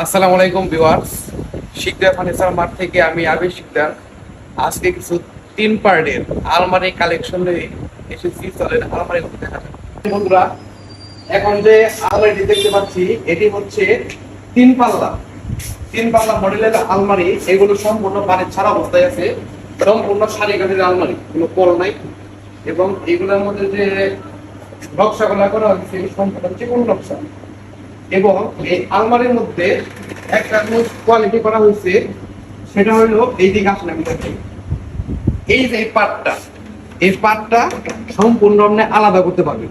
আসসালামু আলাইকুম viewers. Sikdar furniture mart থেকে আমি আবি শিকদার। আজকে কিছু তিন পার্টের আলমারি কালেকশন নিয়ে এসেছি। চলেন আলমারি দেখা। বন্ধুরা, এখন যে আলমারিটি দেখতে পাচ্ছি, এটি হচ্ছে তিন পাল্লা। তিন পাল্লা মডেলের আলমারি, এগুলো সম্পূর্ণ বাড়ির ছাড়া অবস্থায় আছে। সম্পূর্ণ সারি কাঠের আলমারি, কোনো কল নাই। এবং এগুলোর মধ্যে যে নকশাগুলো করা হয়েছে সম্পূর্ণ চিকন নকশা? এবং এই আলমারির মধ্যে একটা কোয়ালিটি করা হয়েছে, সেটা হলো এই দিকে আসলে আমি। এই যে পাটটা, এই পার্টটা সম্পূর্ণ আপনি আলাদা করতে পারবেন।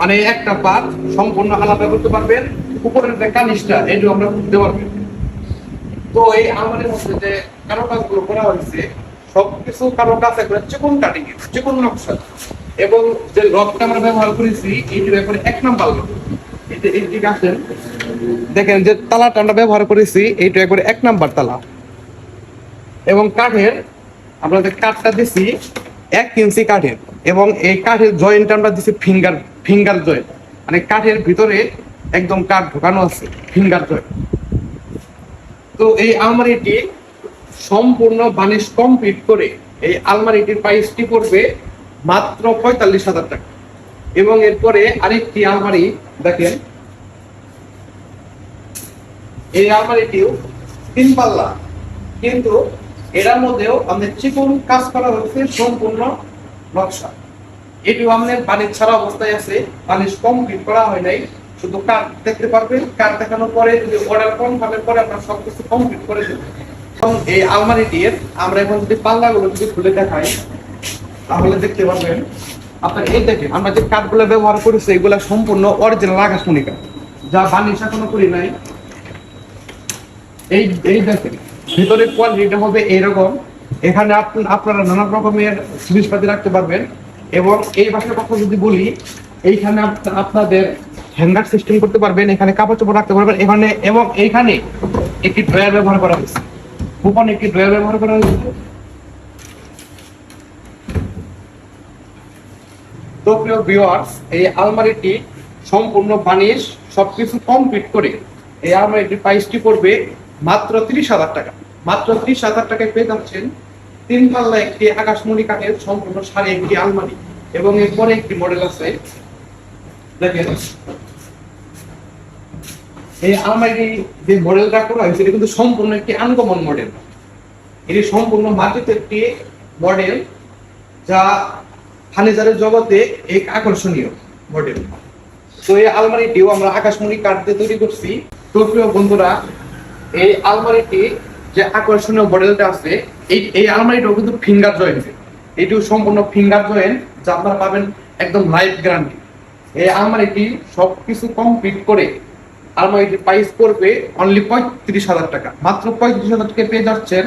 মানে একটা পার্ট সম্পূর্ণ আলাদা করতে পারবেন, উপরের যে কানিসটা এইটা আমরা করতে পারবেন। তো এই আলমারির মধ্যে যে কারও কাজগুলো করা হয়েছে, সবকিছু কারও কাছে করে চিকন কাটিং চিকন নকশা। এবং যে লকটা আমরা ব্যবহার করেছি এইটি ব্যাপারে এক নাম্বার লক। দেখেন যে তালাটা আমরা ব্যবহার করেছি, এইটা একবারে এক নাম্বার তালা। এবং কাঠের, আমরা যে কাঠটা দিছি, এক ইঞ্চি কাঠের। এবং এই কাঠের জয়েন্ট আমরা দিছি ফিঙ্গার ফিঙ্গার জয়েন্ট। মানে কাঠের ভিতরে একদম কাঠ ঢোকানো আছে, ফিঙ্গার জয়েন্ট। তো এই আলমারিটি সম্পূর্ণ বানিশ কমপ্লিট করে এই আলমারিটির প্রাইসটি পড়বে মাত্র পঁয়তাল্লিশ হাজার টাকা। এবং এরপরে আরেকটি আলমারি, দেখেন। এই আলমারিটিও তিন পাল্লা। কিন্তু এটার মধ্যেও আমাদের চিকন কাজ করা হয়েছে সম্পূর্ণ নকশা। এটিও আমাদের বাণিজ ছাড়া অবস্থায় আছে বাণিজ কমপ্লিট করা হয় নাই। শুধু কাঠ দেখতে পারবেন, কাঠ দেখানোর পরে যদি অর্ডার কনফার্মের পরে আমরা সবকিছু কমপ্লিট করে দেবেন। এবং এই আলমারিটির আমরা এখন যদি পাল্লাগুলো যদি খুলে দেখাই, তাহলে দেখতে পারবেন আপনার এই দেখেন, আমরা যে কাঠগুলো ব্যবহার করেছি, এগুলা সম্পূর্ণ অরিজিনাল আকাশমণি কাঠ যা বানিশ এখনও করি নাই। এই এই দেখেন, ভিতরের কোয়ালিটিটা হবে এইরকম। এখানে আপ- আপনারা নানা রকমের জিনিসপাতি রাখতে পারবেন। এবং এই বাসার কথা যদি বলি, এইখানে আপ- আপনাদের হ্যাঙ্গার সিস্টেম করতে পারবেন, এখানে কাপড় চোপড় রাখতে পারবেন, এখানে, এবং এইখানে একটি ড্রয়ার ব্যবহার করা হয়েছে। কুপন একটি ড্রয়ার ব্যবহার করা হয়েছে। তো প্রিয় ভিউয়ার্স এই আলমারিটি সম্পূর্ণ বানিশ, সবকিছু কমপ্লিট করে এই আলমারিটির প্রাইসটি পড়বে মাত্র ত্রিশ হাজার টাকা। মাত্র ত্রিশ হাজার টাকায় পেয়ে যাচ্ছেন তিন পাল্লা একটি আকাশমণি কাঠের সম্পূর্ণ সারি একটি আলমারি এবং এরপরে একটি মডেল আছে। দেখেন, এই আলমারি যে মডেলটা করা হয়েছে, এটা কিন্তু সম্পূর্ণ একটি আনকমন মডেল এটি সম্পূর্ণ মার্কেট একটি মডেল যা ফার্নিচারের জগতে এক আকর্ষণীয় মডেল। তো এই আলমারিটিও আমরা আকাশমণি কাঠ দিয়ে তৈরি করছি। তো প্রিয় বন্ধুরা, এই আলমারিটি যে আকর্ষণীয় মডেলটা আছে, এই এই আলমারিটাও কিন্তু ফিঙ্গার জয়েন্ট। এটিও সম্পূর্ণ ফিঙ্গার জয়েন্ট, যা আপনারা পাবেন একদম লাইফ গ্যারান্টি। এই আলমারিটি সবকিছু কমপ্লিট করে আলমারিটির প্রাইস পড়বে অনলি পঁয়ত্রিশ হাজার টাকা। মাত্র পঁয়ত্রিশ হাজার টাকা পেয়ে যাচ্ছেন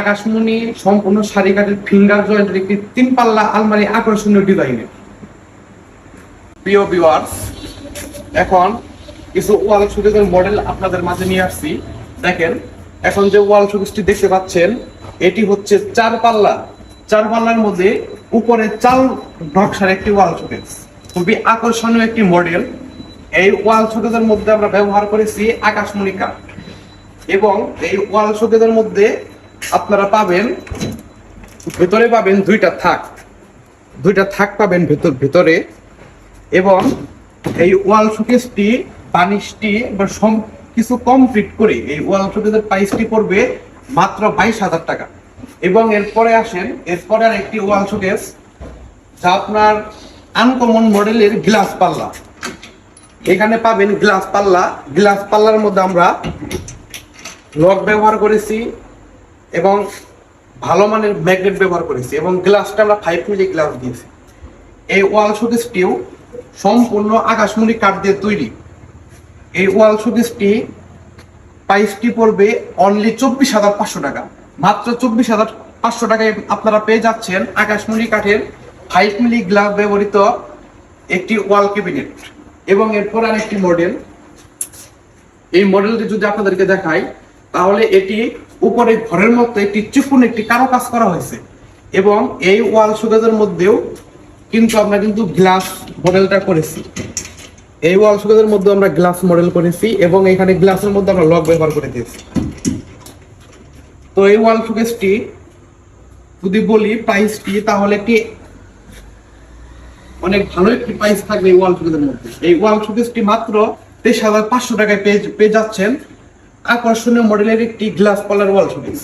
আকাশমণি সম্পূর্ণ কাঠের ফিঙ্গার জয়েন্টের একটি তিন পাল্লা আলমারি আকর্ষণীয় ডিজাইনের প্রিয় এখন কিছু ওয়াল মডেল আপনাদের মাঝে নিয়ে আসছি। দেখেন, এখন যে ওয়াল দেখতে পাচ্ছেন, এটি হচ্ছে চার পাল্লা। চার পাল্লার মধ্যে উপরে চাল নকশার একটি ওয়াল শোকেস খুবই আকর্ষণীয় একটি মডেল এই ওয়াল শোকেসের মধ্যে আমরা ব্যবহার করেছি আকাশমণি কাঠ। এবং এই ওয়াল শোকেসের মধ্যে আপনারা পাবেন, ভেতরে পাবেন দুইটা থাক। দুইটা থাক পাবেন ভেতর ভেতরে এবং এই ওয়াল শোকেসটি, বানিশটি বা সব কিছু কমপ্লিট করে এই ওয়াল শোকেসের প্রাইসটি পড়বে মাত্র বাইশ হাজার টাকা। এবং এরপরে আসেন, এরপরে আর একটি ওয়াল শোকেস, যা আপনার আনকমন মডেলের গ্লাস পাল্লা। এখানে পাবেন গ্লাস পাল্লা। গ্লাস পাল্লার মধ্যে আমরা লক ব্যবহার করেছি এবং ভালো মানের ম্যাগনেট ব্যবহার করেছি এবং গ্লাসটা আমরা ফাইভ মিলি গ্লাস দিয়েছি। এই ওয়াল শোকেসটিও সম্পূর্ণ আকাশমণি কাঠ দিয়ে তৈরি। এই ওয়াল শোকেসটি প্রাইসটি পড়বে অনলি চব্বিশ হাজার পাঁচশো টাকা। মাত্র চব্বিশ হাজার পাঁচশো টাকায় আপনারা পেয়ে যাচ্ছেন আকাশমণি কাঠের ফাইভ মিলি গ্লাস ব্যবহৃত একটি ওয়াল ক্যাবিনেট এবং এরপর আর একটি মডেল এই মডেলটি যদি আপনাদেরকে দেখাই তাহলে এটি উপরে ঘরের মতো একটি চিকুন একটি কারও কাজ করা হয়েছে। এবং এই ওয়াল সুগাজের মধ্যেও কিন্তু আমরা কিন্তু গ্লাস মডেলটা করেছি। এই ওয়াল শোকেসের মধ্যে আমরা গ্লাস মডেল করেছি এবং এখানে গ্লাসের মধ্যে আমরা লক ব্যবহার করে দিয়েছি। তো এই ওয়াল শোকেসটি যদি বলি প্রাইসটি তাহলে কি অনেক ভালো একটি প্রাইস থাকবে এই ওয়াল শোকেসের মধ্যে। এই ওয়াল শোকেসটি মাত্র তেইশ হাজার পাঁচশো টাকায় পেয়ে পেয়ে যাচ্ছেন। আকর্ষণীয় মডেলের একটি গ্লাস কলার ওয়াল শোকেস